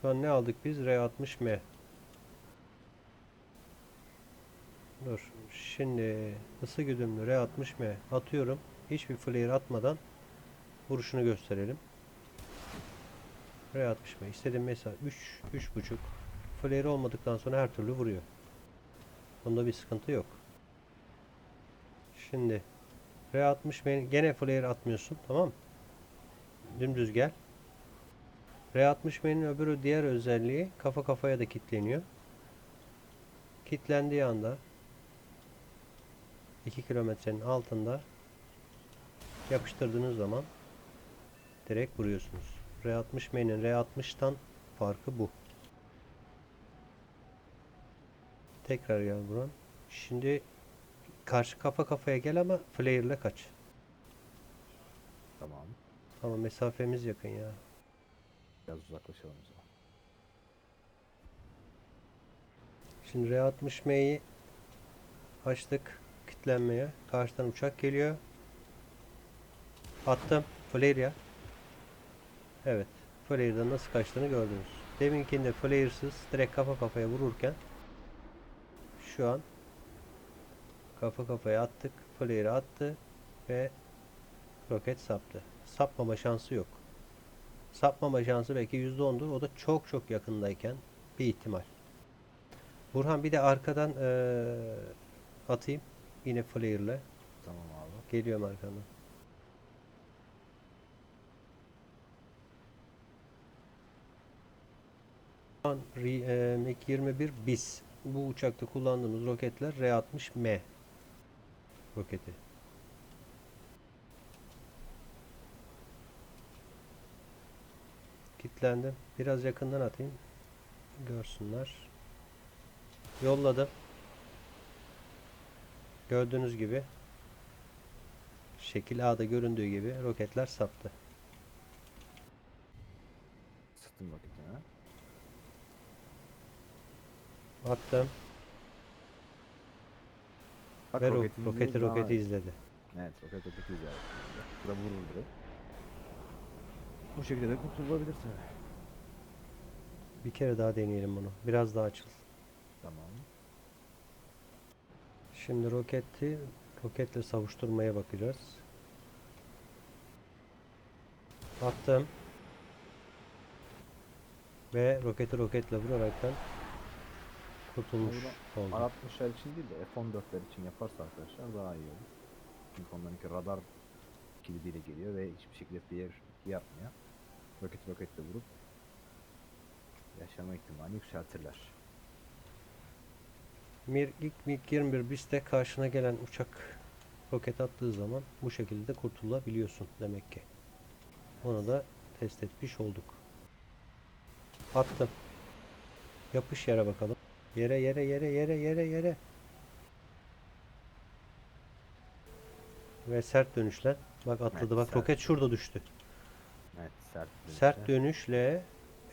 Şu an ne aldık biz? R60M. Dur. Şimdi ısı güdümlü R60M atıyorum. Hiçbir flare atmadan vuruşunu gösterelim. R60M istediğim mesela 3 3.5 flare olmadıktan sonra her türlü vuruyor. Bunda bir sıkıntı yok. Şimdi R60M gene flare atmıyorsun tamam mı? Dümdüz gel. R60M'nin öbürü diğer özelliği kafa kafaya da kilitleniyor. Kilitlendiği anda 2 kilometrenin altında yapıştırdığınız zaman direkt vuruyorsunuz. R60M'nin R60'tan farkı bu. Tekrar gel buran. Şimdi karşı kafa kafaya gel ama flare ile kaç. Tamam. Ama mesafemiz yakın ya. Biraz uzaklaşalım o zaman. Şimdi R60M'yi açtık kitlenmeye. Karşıdan uçak geliyor. Attım. Flare. Evet. Flare'dan nasıl kaçtığını gördünüz. Deminkinde flare'sız direkt kafa kafaya vururken şu an kafa kafaya attık. Flare attı ve roket saptı. Sapmama şansı yok. Sapmama şansı belki %10'dur. O da çok çok yakındayken bir ihtimal. Burhan bir de arkadan eee, atayım. Yine flare ile. Tamam abi. Geliyorum arkandan. An eee, MiG-21 BIS. Bu uçakta kullandığımız roketler R-60M roketi. Kilitlendim. Biraz yakından atayım. Görsünler. Yolladım. Gördüğünüz gibi şekil A'da göründüğü gibi roketler saptı. Sıktım roketini. Attım Bak ve ro- roketi roketi izledi, roketi izledi. Evet roket roketi izledi. Bu da vurur direkt. Bu şekilde de kurtulabilir tabii. Bir kere daha deneyelim bunu. Biraz daha açıl. Tamam. Şimdi roketi roketle savuşturmaya bakacağız. Attım. Ve roketi roketle vuraraktan kurtulmuş oldum. R60'lar için değil de F-14'ler için yaparsa arkadaşlar daha iyi olur. Çünkü onlarınki radar kilidiyle geliyor ve hiçbir şekilde diğer yapmıyor. Roket roketle vurup yaşama ihtimalini yükseltirler. İlk MiG-21 BIS'te karşına gelen uçak roket attığı zaman bu şekilde kurtulabiliyorsun demek ki. Onu da test etmiş olduk. Attım. Yapış yere bakalım. Yere yere yere yere yere yere. Ve sert dönüşle. Bak atladı Evet, bak roket şurada düştü. Sert dönüşte. Sert dönüşle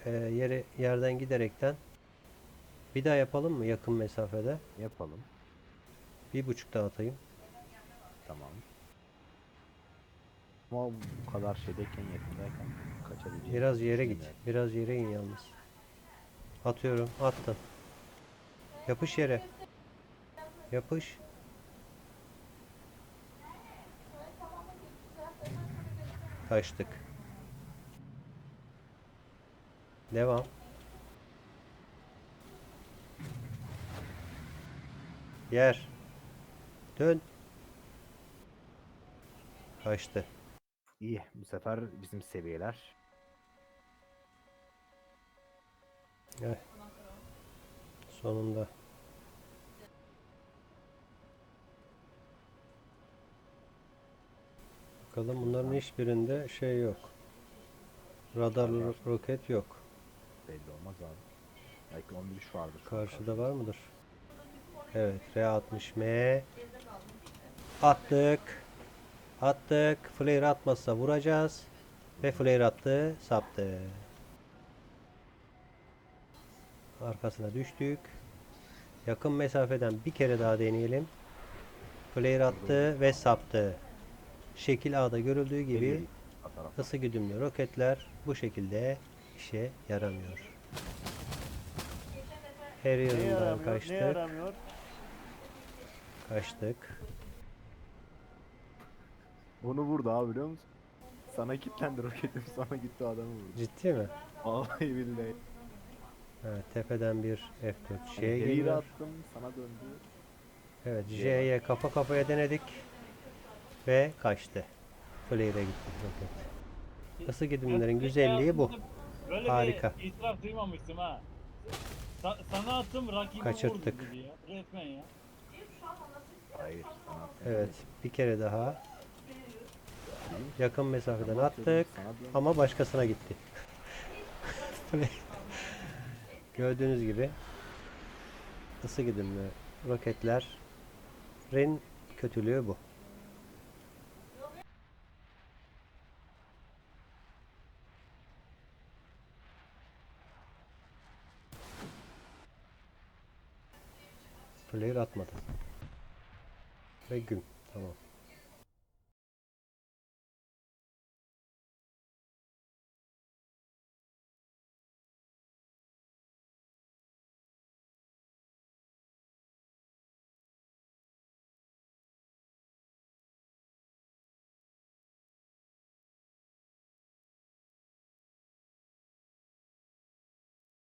e, yere yerden giderekten bir daha yapalım mı yakın mesafede? Yapalım. Bir buçuk daha atayım. Tamam. Ama bu kadar şeydeyken yakındayken kaçabileceğini Biraz yere git. düşünmüyorum. Biraz yere in yalnız. Atıyorum. Attım. Yapış yere. Yapış. Kaçtık. Devam. Yer. Dön. Kaçtı. İyi. Bu sefer bizim seviyeler. Gel. Sonunda. Bakalım bunların hiçbirinde şey yok. Radarlı ro- roket yok. Belli olmaz abi. Belki 11 şu vardır. Karşıda var mıdır? Evet, R60M. Attık. Attık. Flare atmazsa vuracağız. Ve flare attı, saptı. Arkasına düştük. Yakın mesafeden bir kere daha deneyelim. Flare attı ve saptı. Şekil A'da görüldüğü gibi ısı güdümlü roketler bu şekilde işe yaramıyor. Her yanından kaçtık. Kaçtık. Onu vurdu abi biliyor musun? Sana kilitlendi roketim sana gitti adamı vurdu. Ciddi mi? Vallahi billahi. Evet, tepeden bir F4 Hani şeye geriye geliyor. attım sana döndü. Evet, J'ye kafa kafaya denedik. Ve kaçtı. Flare'e gitti roket. Isı gidimlerin güzelliği bu. Böyle Harika. bir itiraf duymamıştım ha. Sa- sana attım rakibi Kaçırttık. vurdu dedi ya. Resmen ya. Hayır sana. Evet, bir kere daha yakın mesafeden attık ama başkasına gitti. Gördüğünüz gibi ısı gidimli roketlerin kötülüğü bu. Flare atmadı. Ve gün. Tamam.